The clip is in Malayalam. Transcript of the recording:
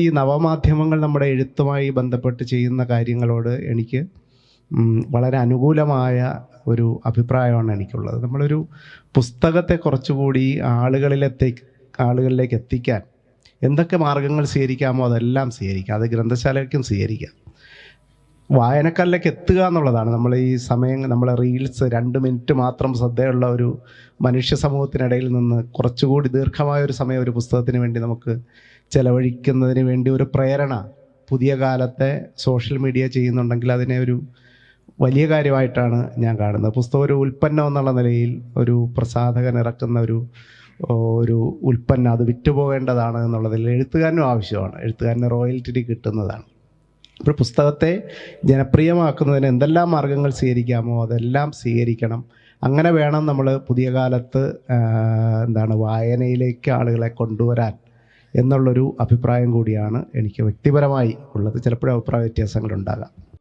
ഈ നവമാധ്യമങ്ങൾ നമ്മുടെ എഴുത്തുമായി ബന്ധപ്പെട്ട് ചെയ്യുന്ന കാര്യങ്ങളോട് എനിക്ക് വളരെ അനുകൂലമായ ഒരു അഭിപ്രായമാണ് എനിക്കുള്ളത്. നമ്മളൊരു പുസ്തകത്തെ കുറച്ചുകൂടി ആളുകളിലെത്തി ആളുകളിലേക്ക് എത്തിക്കാൻ എന്തൊക്കെ മാർഗങ്ങൾ സ്വീകരിക്കാമോ അതെല്ലാം സ്വീകരിക്കാം. അത് ഗ്രന്ഥശാലയ്ക്കും സ്വീകരിക്കാം. വായനക്കാരിലേക്ക് എത്തുക എന്നുള്ളതാണ്. നമ്മൾ ഈ സമയം നമ്മളെ റീൽസ് രണ്ട് മിനിറ്റ് മാത്രം ശ്രദ്ധയുള്ള ഒരു മനുഷ്യ സമൂഹത്തിനിടയിൽ നിന്ന് കുറച്ചുകൂടി ദീർഘമായ ഒരു സമയം ഒരു പുസ്തകത്തിന് വേണ്ടി നമുക്ക് ചെലവഴിക്കുന്നതിന് വേണ്ടി ഒരു പ്രേരണ പുതിയ കാലത്തെ സോഷ്യൽ മീഡിയ ചെയ്യുന്നുണ്ടെങ്കിൽ അതിനെ ഒരു വലിയ കാര്യമായിട്ടാണ് ഞാൻ കാണുന്നത്. പുസ്തകം ഒരു ഉൽപ്പന്നം എന്നുള്ള നിലയിൽ ഒരു പ്രസാധകൻ ഇറക്കുന്ന ഒരു ഒരു ഉൽപ്പന്നം അത് വിറ്റുപോകേണ്ടതാണ് എന്നുള്ളതിൽ എഴുത്തുകാരനും ആവശ്യമാണ്. എഴുത്തുകാരന് റോയൽറ്റി കിട്ടുന്നതാണ്. അപ്പോൾ പുസ്തകത്തെ ജനപ്രിയമാക്കുന്നതിന് എന്തെല്ലാം മാർഗങ്ങൾ സ്വീകരിക്കാമോ അതെല്ലാം സ്വീകരിക്കണം. അങ്ങനെ വേണം നമ്മൾ പുതിയ കാലത്ത് എന്താണ് വായനയിലേക്ക് ആളുകളെ കൊണ്ടുവരാൻ. എന്നുള്ളൊരു അഭിപ്രായം കൂടിയാണ് എനിക്ക് വ്യക്തിപരമായി ഉള്ളത്. ചിലപ്പോഴും അഭിപ്രായ വ്യത്യാസങ്ങളുണ്ടാകാം.